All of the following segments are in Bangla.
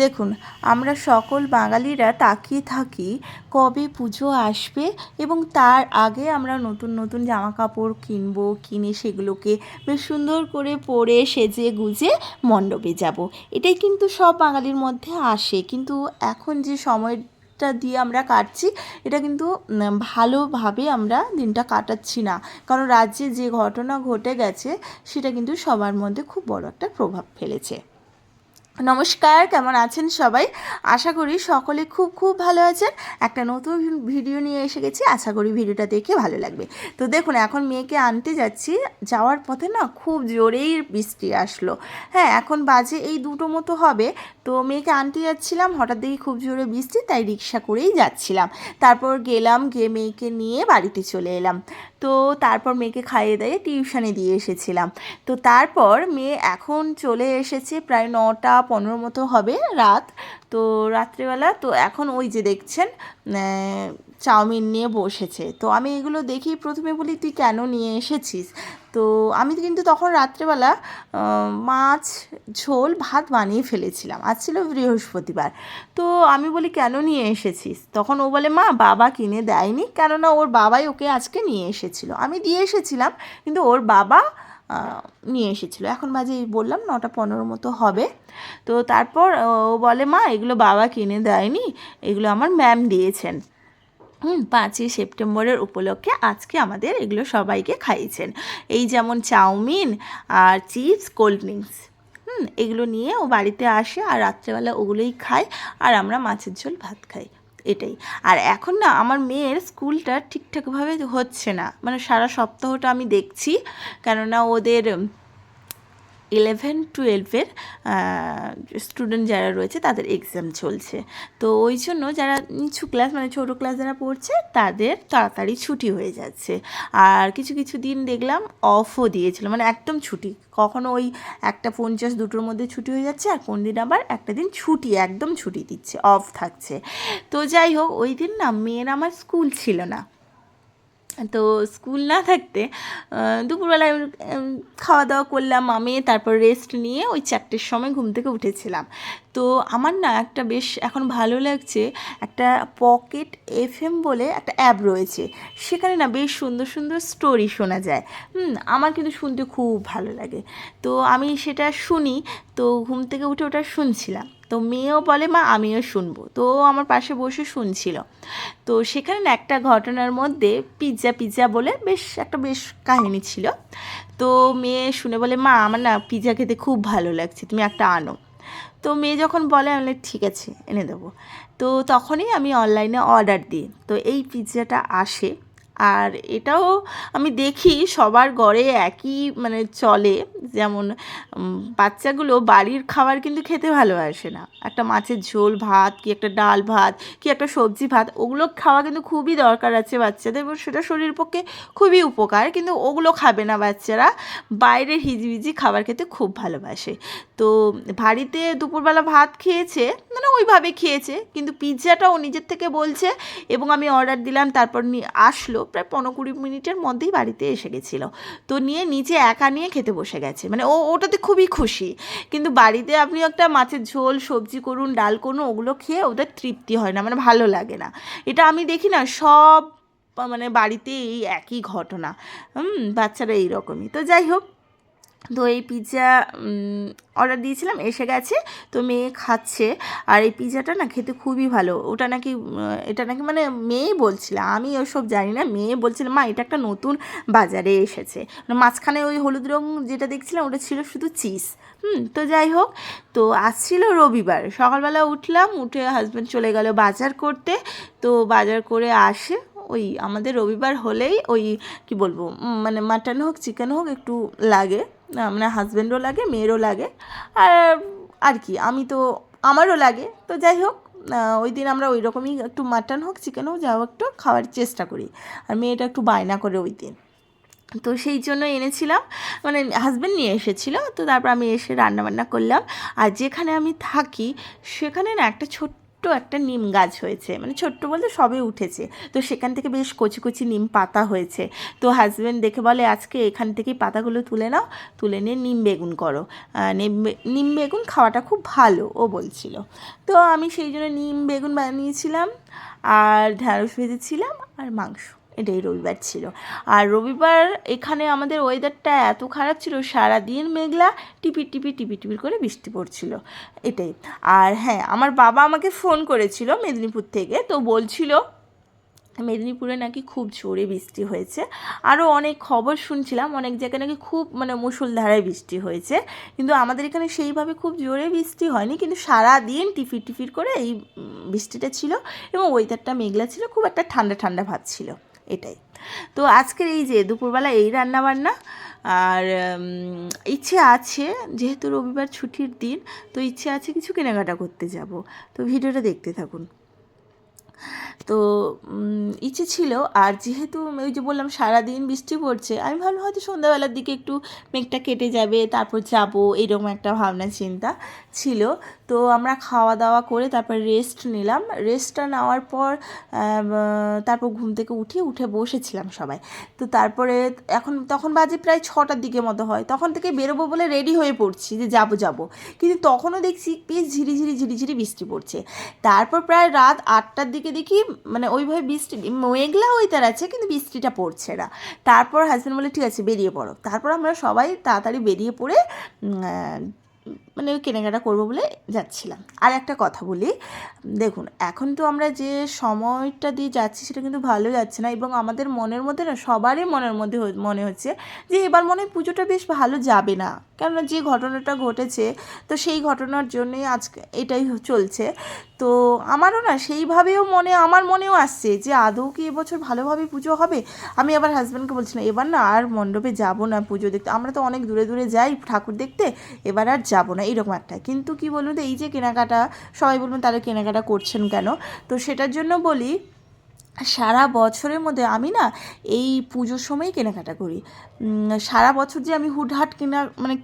দেখুন, আমরা সকল বাঙালিরা তাকিয়ে থাকি কবে পুজো আসবে এবং তার আগে আমরা নতুন নতুন জামা কাপড় কিনবো, কিনে সেগুলোকে বেশ সুন্দর করে পরে সেজে গুজে মণ্ডপে যাব। এটাই কিন্তু সব বাঙালির মধ্যে আসে। কিন্তু এখন যে সময়টা দিয়ে আমরা কাটছি, এটা কিন্তু ভালোভাবে আমরা দিনটা কাটাচ্ছি না। কারণ রাজ্যে যে ঘটনা ঘটে গেছে, সেটা কিন্তু সবার মধ্যে খুব বড় একটা প্রভাব ফেলেছে। নমস্কার, কেমন আছেন সবাই? আশা করি সকলে খুব খুব ভালো আছেন। একটা নতুন ভিডিও নিয়ে এসে গেছি। আশা করি ভিডিওটা দেখে ভালো লাগবে। তো দেখুন, এখন মেয়েকে আনতে যাচ্ছি। যাওয়ার পথে না খুব জোরেই বৃষ্টি আসলো। হ্যাঁ এখন বাজে এই দুটো মতো হবে। তো মেয়েকে আনতে যাচ্ছিলাম, হঠাৎ দেখি খুব জোরে বৃষ্টি, তাই রিক্সা করেই যাচ্ছিলাম। তারপর গেলাম, গিয়ে মেয়েকে নিয়ে বাড়িতে চলে এলাম। তো তারপর মেয়েকে খাইয়ে দাইয়ে টিউশনে দিয়ে এসেছিলাম। তো তারপর মেয়ে এখন চলে এসেছে প্রায় নটা পনেরো মতো হবে রাত। তো রাত্রিবেলা, তো এখন ওই যে দেখছেন চাউমিন নিয়ে বসেছে। তো আমি এগুলো দেখি প্রথমে বলি, তুই কেন নিয়ে এসেছিস? তো আমি কিন্তু তখন রাত্রেবেলা মাছ, ঝোল, ভাত বানিয়ে ফেলেছিলাম। আজ ছিল বৃহস্পতিবার। তো আমি বলি, কেন নিয়ে এসেছিস? তখন ও বলে, মা, বাবা কিনে দেয়নি, কেননা ওর বাবাই ওকে আজকে নিয়ে এসেছিল। আমি দিয়ে এসেছিলাম, কিন্তু ওর বাবা নিয়ে এসেছিল। এখন বাজে, বললাম, নটা পনেরো মতো হবে। তো তারপর, ও বলে, মা, এগুলো বাবা কিনে দেয়নি, এগুলো আমার ম্যাম দিয়েছেন। হুম, পাঁচই সেপ্টেম্বরের উপলক্ষে আজকে আমাদের এগুলো সবাইকে খাইয়েছেন। এই যেমন চাউমিন আর চিপস, কোল্ড ড্রিঙ্কস। হুম, এগুলো নিয়ে ও বাড়িতে আসে আর রাত্রেবেলা ওগুলোই খায় আর আমরা মাছের ঝোল ভাত খাই। এটাই। আর এখন না, আমার মেয়ের স্কুলটা ঠিকঠাকভাবে হচ্ছে না। মানে সারা সপ্তাহটা আমি দেখছি। কেননা ওদের ইলেভেন টুয়েলভের স্টুডেন্ট যারা রয়েছে তাদের এক্সাম চলছে। তো ওই জন্য যারা নিচু ক্লাস মানে ছোটো ক্লাস যারা পড়ছে, তাদের তাড়াতাড়ি ছুটি হয়ে যাচ্ছে। আর কিছু কিছু দিন দেখলাম অফও দিয়েছিল। মানে একদম ছুটি। কখনো ওই একটা পঞ্চাশ দুটোর মধ্যে ছুটি হয়ে যাচ্ছে আর কোন দিন আবার একটা দিন ছুটি, একদম ছুটি দিচ্ছে অফ থাকছে। তো যাই হোক, ওই দিন না মেয়ের আমার স্কুল ছিল না। তো স্কুল না থাকতে দুপুরবেলায় খাওয়া দাওয়া করলাম, আমি তারপর রেস্ট নিয়ে ওই চারটের সময় ঘুম থেকে উঠেছিলাম। তো আমার না একটা বেশ এখন ভালো লাগছে, একটা পকেট এফএম বলে একটা অ্যাপ রয়েছে। সেখানে না বেশ সুন্দর সুন্দর স্টোরি শোনা যায়। হুম, আমার কিন্তু শুনতে খুব ভালো লাগে। তো আমি সেটা শুনি, তো ঘুম থেকে উঠে ওটা শুনছিলাম। তো মেয়েও বলে, মা, আমিও শুনব। তো আমার পাশে বসে শুনছিল। তো সেখানে একটা ঘটনার মধ্যে পিৎজা পিৎজা বলে বেশ একটা বেশ কাহিনী ছিল। তো মেয়ে শুনে বলে, মা, আমার না পিৎজা খেতে খুব ভালো লাগছে, তুমি একটা আনো। তো মেয়ে যখন বলে, আমি ঠিক আছে, এনে দেবো। তো তখনই আমি অনলাইনে অর্ডার দিই। তো এই পিৎজাটা আসে আর এটাও আমি দেখি সবার ঘরে একই মানে চলে। যেমন বাচ্চাগুলো বাড়ির খাবার কিন্তু খেতে ভালোবাসে না। একটা মাছের ঝোল ভাত, কি একটা ডাল ভাত, কি একটা সবজি ভাত, ওগুলো খাওয়া কিন্তু খুবই দরকার আছে বাচ্চাদের এবং সেটা শরীরের পক্ষে খুবই উপকার। কিন্তু ওগুলো খাবে না বাচ্চারা। বাইরের হিজিবিজি খাবার খেতে খুব ভালোবাসে। তো বাড়িতে দুপুরবেলা ভাত খেয়েছে মানে ওইভাবে খেয়েছে। কিন্তু পিৎজাটা ও নিজের থেকে বলছে এবং আমি অর্ডার দিলাম, তারপর আসলো। প্রায় পনেরো কুড়ি মিনিটের মধ্যেই বাড়িতে এসে গেছিল। তো নিয়ে নিচে একা নিয়ে খেতে বসে গেছে। মানে ও, ওটাতে খুবই খুশি। কিন্তু বাড়িতে আপনি একটা মাছের ঝোল, সবজি করুন, ডাল করুন, ওগুলো খেয়ে ওদের তৃপ্তি হয় না মানে ভালো লাগে না। এটা আমি দেখি না, সব মানে বাড়িতে এই একই ঘটনা। হুম, বাচ্চারা এইরকমই। তো যাই হোক তো এই পিৎজা অর্ডার দিয়েছিলাম, এসে গেছে, তো মেয়ে খাচ্ছে। আর এই পিৎজাটা না খেতে খুবই ভালো। ওটা নাকি এটা নাকি মানে মেয়েই বলছিল। আমি ওসব জানি না। মেয়ে বলছিল, মা, এটা একটা নতুন বাজারে এসেছে। মানে মাঝখানে ওই হলুদ রং যেটা দেখছিলাম, ওটা ছিল শুধু চিজ হুম, তো যাই হোক, তো আজ ছিল রবিবার। সকালবেলা উঠলাম, উঠে হাজব্যান্ড চলে গেল বাজার করতে। তো বাজার করে আসে, ওই আমাদের রবিবার হলেই ওই, কি বলব মানে মাটন হোক চিকেন হোক, একটু লাগে। মানে হাজব্যান্ডও লাগে, মেয়েরও লাগে। আর আর কি, আমি তো, আমারও লাগে। তো যাই হোক ওই দিন আমরা ওই রকমই একটু মাটন হোক চিকেন হোক, যা হোক একটু খাওয়ার চেষ্টা করি। আর মেয়েটা একটু বায়না করে ওই দিন। তো সেই জন্য এনেছিলাম মানে হাজব্যান্ড নিয়ে এসেছিল, তো তারপর আমি এসে রান্না বান্না করলাম। আর যেখানে আমি থাকি, সেখানে না একটা ছোট্ট একটা নিম গাছ হয়েছে। মানে ছোট্ট বলতে সবে উঠেছে। তো সেখান থেকে বেশ কচি কচি নিম পাতা হয়েছে। তো হাজব্যান্ড দেখে বলে, আজকে এখান থেকেই পাতাগুলো তুলে নাও, তুলে নিয়ে নিম বেগুন করো। নিম নিম বেগুন খাওয়াটা খুব ভালো, ও বলছিল। তো আমি সেই জন্য নিম বেগুন বানিয়েছিলাম, আর ঢ্যাঁড়স ভেজেছিলাম, আর মাংস। এটাই রবিবার ছিল। আর রবিবার এখানে আমাদের ওয়েদারটা এত খারাপ ছিল, সারাদিন মেঘলা টিপির টিপির টিপির টিপির করে বৃষ্টি পড়ছিল। এটাই। আর হ্যাঁ আমার বাবা আমাকে ফোন করেছিল মেদিনীপুর থেকে, তো বলছিল মেদিনীপুরে নাকি খুব জোরে বৃষ্টি হয়েছে। আরও অনেক খবর শুনছিলাম, অনেক জায়গায় নাকি খুব মানে মুষলধারায় বৃষ্টি হয়েছে। কিন্তু আমাদের এখানে সেইভাবে খুব জোরে বৃষ্টি হয়নি, কিন্তু সারা দিন টিফির টিফির করে এই বৃষ্টিটা ছিল এবং ওয়েদারটা মেঘলা ছিল, খুব একটা ঠান্ডা ঠান্ডা ভাব ছিল। এটাই। তো আজকের এই যে দুপুরবেলা এই রান্না বান্না আর ইচ্ছে আছে, যেহেতু রবিবার ছুটির দিন, তো ইচ্ছে আছে কিছু কেনাকাটা করতে যাব। তো ভিডিওটা দেখতে থাকুন। তো ইচ্ছে ছিল, আর যেহেতু ওই যে বললাম সারাদিন বৃষ্টি পড়ছে, আমি ভাবলাম হয়তো সন্ধ্যাবেলার দিকে একটু মেঘটা কেটে যাবে, তারপর যাব, এরকম একটা ভাবনা, চিন্তা ছিল। তো আমরা খাওয়া দাওয়া করে তারপর রেস্ট নিলাম। রেস্টটা নেওয়ার পর তারপর ঘুম থেকে উঠে উঠে বসেছিলাম সবাই। তো তারপরে এখন, তখন বাজে প্রায় ছটার দিকে মতো হয়। তখন থেকে বেরোবো বলে রেডি হয়ে পড়ছি যে যাব যাব। কিন্তু তখনও দেখছি বেশ ঝিরি ঝিরি ঝিরি ঝিরি বৃষ্টি পড়ছে। তারপর প্রায় রাত আটটার দিকে দেখি মানে ওইভাবে বৃষ্টি, মেঘলা ওয়েদার আছে কিন্তু বৃষ্টিটা পড়ছে না। তারপর হাজব্যান্ড বলে, ঠিক আছে, বেরিয়ে পড়ো। তারপর আমরা সবাই তাড়াতাড়ি বেরিয়ে পড়ে মানে ওই কেনাকাটা করব বলে যাচ্ছিলাম। আর একটা কথা বলি, দেখুন, এখন তো আমরা যে সময়টা দিয়ে যাচ্ছি সেটা কিন্তু ভালো যাচ্ছে না এবং আমাদের মনের মধ্যে না, সবারই মনের মধ্যে মনে হচ্ছে যে এবার মনে হয় পুজোটা বেশ ভালো যাবে না। কেননা যে ঘটনাটা ঘটেছে, তো সেই ঘটনার জন্যই আজকে এটাই চলছে। তো আমারও না সেইভাবেও মনে, আমার মনেও আসছে যে আদৌ কি এবছর ভালোভাবে পুজো হবে? আমি আবার হাজব্যান্ডকে বলছিলাম এবার না আর মণ্ডপে যাব না পুজো দেখতে। আমরা তো অনেক দূরে দূরে যাই ঠাকুর দেখতে, এবার আর যাব না, এরকম একটা। কিন্তু কি বলুন তো, এই যে কেনাকাটা, সবাই বলবেন তারা কেনাকাটা করছেন কেন? তো সেটার জন্য বলি, সারা বছরের মধ্যে আমি না এই পুজোর সময়ই কেনাকাটা করি। সারা বছর যে আমি হুটহাট কেনা মানে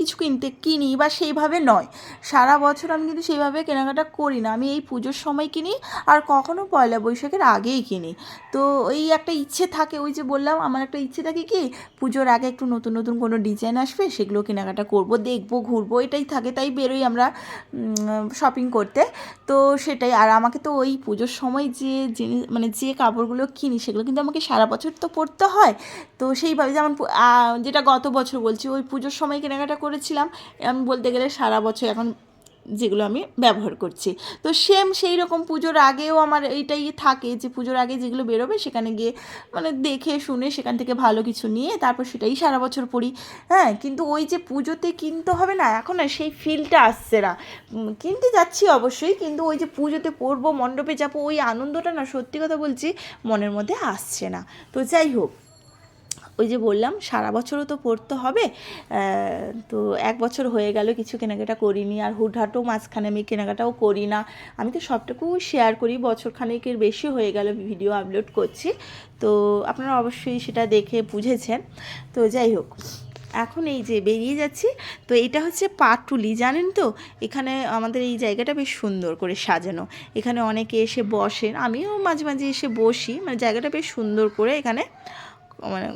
কিছু কিনতে কিনি বা সেইভাবে নয়। সারা বছর আমি কিন্তু সেইভাবে কেনাকাটা করি না। আমি এই পুজোর সময় কিনি আর কখনো পয়লা বৈশাখের আগেই কিনি। তো ওই একটা ইচ্ছে থাকে, ওই যে বললাম, আমার একটা ইচ্ছে থাকে কি, পুজোর আগে একটু নতুন নতুন কোনো ডিজাইন আসবে, সেগুলো কেনাকাটা করব, দেখব, ঘুরবো, এটাই থাকে, তাই বেরোই আমরা শপিং করতে। তো সেটাই, আর আমাকে তো ওই পুজোর সময় যে জিনিস মানে যে কাপড়গুলো কিনি, সেগুলো কিন্তু আমাকে সারা বছর তো পরতে হয়। তো সেইভাবে যেমন যেটা গত বছর বলছি, ওই পুজোর সময় কেনাকাটা করেছিলাম আমি বলতে গেলে সারা বছর এখন যেগুলো আমি ব্যবহার করছি। তো সেম সেই রকম পুজোর আগেও আমার এইটাই থাকে যে পুজোর আগে যেগুলো বেরোবে সেখানে গিয়ে মানে দেখে শুনে সেখান থেকে ভালো কিছু নিয়ে তারপর সেটাই সারা বছর পড়ি। হ্যাঁ কিন্তু ওই যে পুজোতে কিনতে হবে না, এখন না সেই ফিলটা আসছে না। কিনতে যাচ্ছি অবশ্যই, কিন্তু ওই যে পুজোতে পড়ব মণ্ডপে যাব, ওই আনন্দটা না সত্যি কথা বলছি মনের মধ্যে আসছে না। তো যাই হোক ওই যে বললাম, সারা বছরও তো পড়তে হবে। তো এক বছর হয়ে গেল, কিছু কেনাকাটা করিনি। আর হুটহাটও মাঝখানে আমি কেনাকাটাও করি না। আমি তো সবটুকু শেয়ার করি, বছর খানেকের বেশি হয়ে গেল ভিডিও আপলোড করছি। তো আপনারা অবশ্যই সেটা দেখে বুঝেছেন। তো যাই হোক, এখন এই যে বেরিয়ে যাচ্ছি। তো এটা হচ্ছে পাটুলি, জানেন তো? এখানে আমাদের এই জায়গাটা বেশ সুন্দর করে সাজানো। এখানে অনেকে এসে বসেন। আমিও মাঝে মাঝে এসে বসি। মানে জায়গাটা বেশ সুন্দর করে এখানে মানে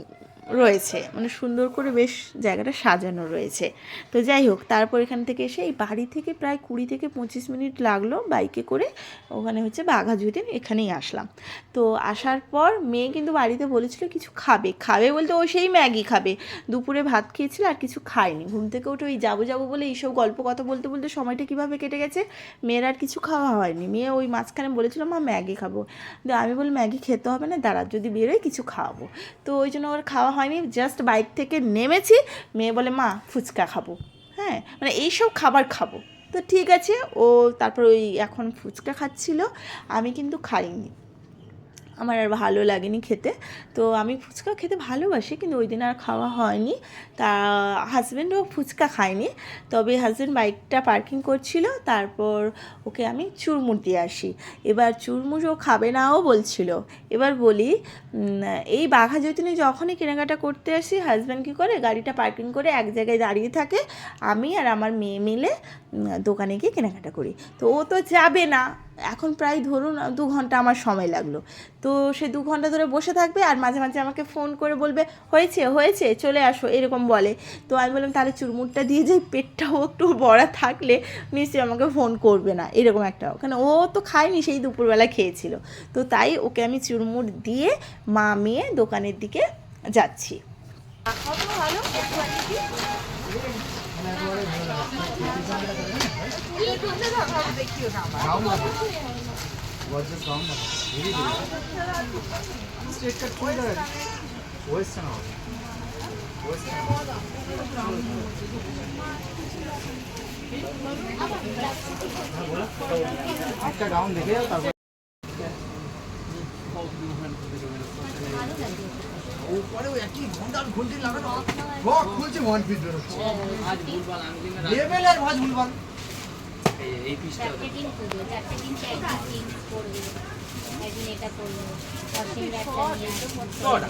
রয়েছে। মানে সুন্দর করে বেশ জায়গাটা সাজানো রয়েছে। তো যাই হোক, তারপর এখান থেকে এসে এই বাড়ি থেকে প্রায় কুড়ি থেকে পঁচিশ মিনিট লাগল বাইকে করে। ওখানে হচ্ছে বাঘাযতীন এখানেই আসলাম। তো আসার পর মেয়ে কিন্তু বাড়িতে বলেছিল কিছু খাবে। খাবে বলতে ও সেই ম্যাগি খাবে। দুপুরে ভাত খেয়েছিল আর কিছু খায়নি। ঘুম থেকে উঠে ওই যাব যাব বলে এইসব গল্প কথা বলতে বলতে সময়টা কীভাবে কেটে গেছে মেয়ের আর কিছু খাওয়া হয়নি। মেয়ে ওই মাঝখানে বলেছিল, মা, ম্যাগি খাব। আমি বলি, ম্যাগি খেতে হবে না, দাঁড়া, যদি বেরোয় কিছু খাওয়াবো। তো ওই জন্য ওর খাওয়া হয়নি জাস্ট বাইক থেকে নেমেছি, মেয়ে বলে, মা, ফুচকা খাব। হ্যাঁ মানে এইসব খাবার খাব। তো ঠিক আছে, ও তারপর ওই এখন ফুচকা খাচ্ছিল, আমি কিন্তু খাইনি। আমার আর ভালো লাগেনি খেতে। তো আমি ফুচকা খেতে ভালোবাসি, কিন্তু ওই দিন আর খাওয়া হয়নি। তা হাজব্যান্ডও ফুচকা খায়নি। তবে হাজব্যান্ড বাইকটা পার্কিং করছিল, তারপর ওকে আমি চুরমুর দিয়ে আসি। এবার চুরমুর ও খাবে নাও বলছিল। এবার বলি এই বাঘা যতীনে যখনই কেনাকাটা করতে আসি হাজব্যান্ড কী করে? গাড়িটা পার্কিং করে এক জায়গায় দাঁড়িয়ে থাকে। আমি আর আমার মেয়ে মিলে দোকানে গিয়ে কেনাকাটা করি। তো ও তো যাবে না। এখন প্রায় ধরুন দু ঘণ্টা আমার সময় লাগল। তো সে দু ঘণ্টা ধরে বসে থাকবে আর মাঝে মাঝে আমাকে ফোন করে বলবে, হয়েছে হয়েছে, চলে আসো, এরকম বলে। তো আমি বললাম, তাহলে চুরমুরটা দিয়ে যাই, পেটটাও একটু বড়া থাকলে নিশ্চয়ই আমাকে ফোন করবে না, এরকম একটা। কেন ও তো খায়নি, সেই দুপুরবেলা খেয়েছিল। তো তাই ওকে আমি চুরমুর দিয়ে মা মেয়ে দোকানের দিকে যাচ্ছি। ভালো স্ট্রেট কাট করে দেয় ওয়েস্ট না একটা গাউন দেখে তারপর ওই একই ঘন্টি লাগানো খুলছে ওয়ান পিস বেরোচ্ছে। লেভেলের ভাজ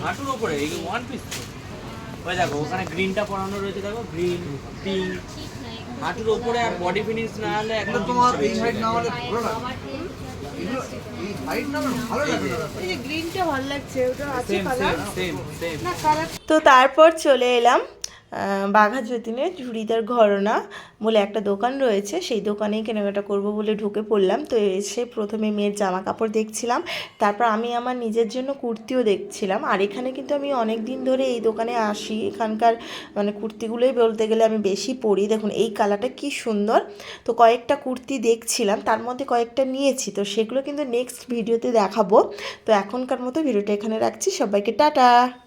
হাঁটুর ওপরে এই ওয়ান পিস ওই দেখো ওখানে গ্রিনটা পরানো রয়েছে দেখো গ্রিন পিঙ্ক হাঁটুর ওপরে আর বডি ফিনিশ না হলে একদম তোমার এই হাইট না হলে ভালো লাগে তো তারপর চলে এলাম বাঘা যতীনের ঝুড়িদার ঘরনা বলে একটা দোকান রয়েছে। সেই দোকানেই কেনাকাটা করব বলে ঢুকে পড়লাম। তো এসে প্রথমে মেয়ের জামা কাপড় দেখছিলাম। তারপর আমি আমার নিজের জন্য কুর্তিও দেখছিলাম। আর এখানে কিন্তু আমি অনেক দিন ধরে এই দোকানে আসি। এখানকার মানে কুর্তিগুলোই বলতে গেলে আমি বেশি পরি। দেখুন, এই কালারটা কি সুন্দর। তো কয়েকটা কুর্তি দেখছিলাম। তার মধ্যে কয়েকটা নিয়েছি। তো সেগুলো কিন্তু নেক্সট ভিডিওতে দেখাবো। তো এখনকার মতো ভিডিওটা এখানে রাখছি। সবাইকে টাটা!